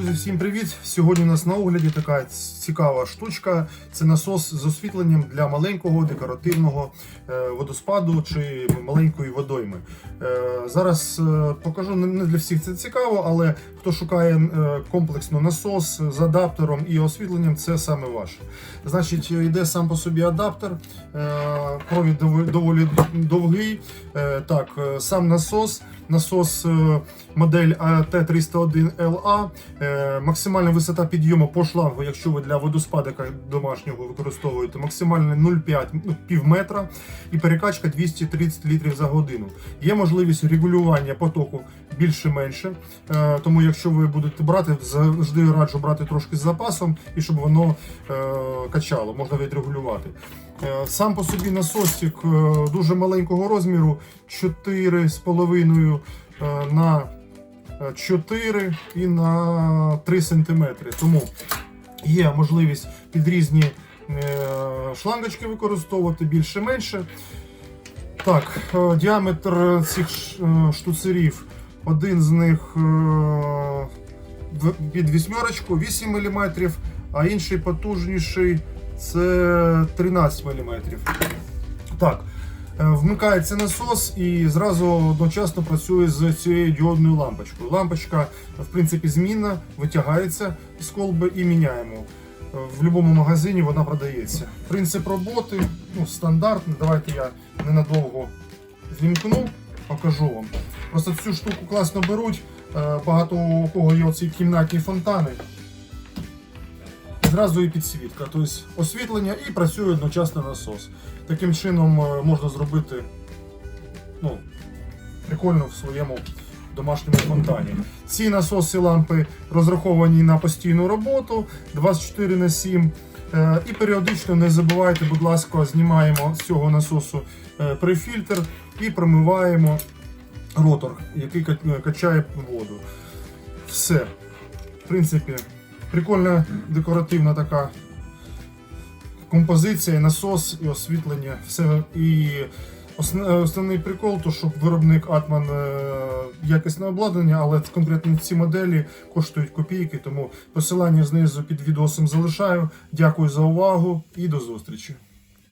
Друзі, всім привіт! Сьогодні у нас на огляді така цікава штучка. Це насос з освітленням для маленького декоративного е, водоспаду чи маленької водойми. Е, Зараз е, покажу не для всіх це цікаво, але хто шукає комплексно насос з адаптером і освітленням, це саме ваше. Значить, йде сам по собі адаптер, провід доволі довгий. Так, сам насос, насос модель Т301LA, е, максимальна висота підйому по шлангу, якщо ви для водоспадика домашнього використовуєте, максимальна 0,5 ну, пів метра і перекачка 230 літрів за годину. Є можливість регулювання потоку більше-менше, е, тому якщо ви будете брати, завжди раджу брати трошки з запасом і щоб воно е, качало, можна відрегулювати. Е, Сам по собі насосик дуже маленького розміру, 4,5 е, на 4 і на 3 см. Тому є можливість під різні е, шлангочки використовувати більше-менше. Так, е, діаметр цих е, штуцерів, один з них під вісьмерочку 8 мм, а інший потужніший це 13 мм. Так, вмикається насос і зразу одночасно працює з цією діодною лампочкою. Лампочка, в принципі, змінна, витягається з колби і міняємо. Е, В будь-якому магазині вона продається. Принцип роботи ну, стандартний. Давайте я ненадовго вімкну, покажу вам. Просто цю штуку класно беруть. Е, Багато у кого є оці кімнатні фонтани. Зразу і підсвітка, тобто освітлення і працює одночасно насос. Таким чином е, можна зробити ну, прикольно в своєму домашньому фонтані. Ці насоси лампи розраховані на постійну роботу 24 на 7. Е, І періодично не забувайте, будь ласка, знімаємо з цього насосу е, префільтр і промиваємо ротор, який качає воду. Все. В принципі, прикольна декоративна така композиція, насос і освітлення. Все. І основний прикол, то щоб виробник Атман е, якісне обладнання, але конкретно ці моделі коштують копійки, тому посилання знизу під відосом залишаю. Дякую за увагу і до зустрічі.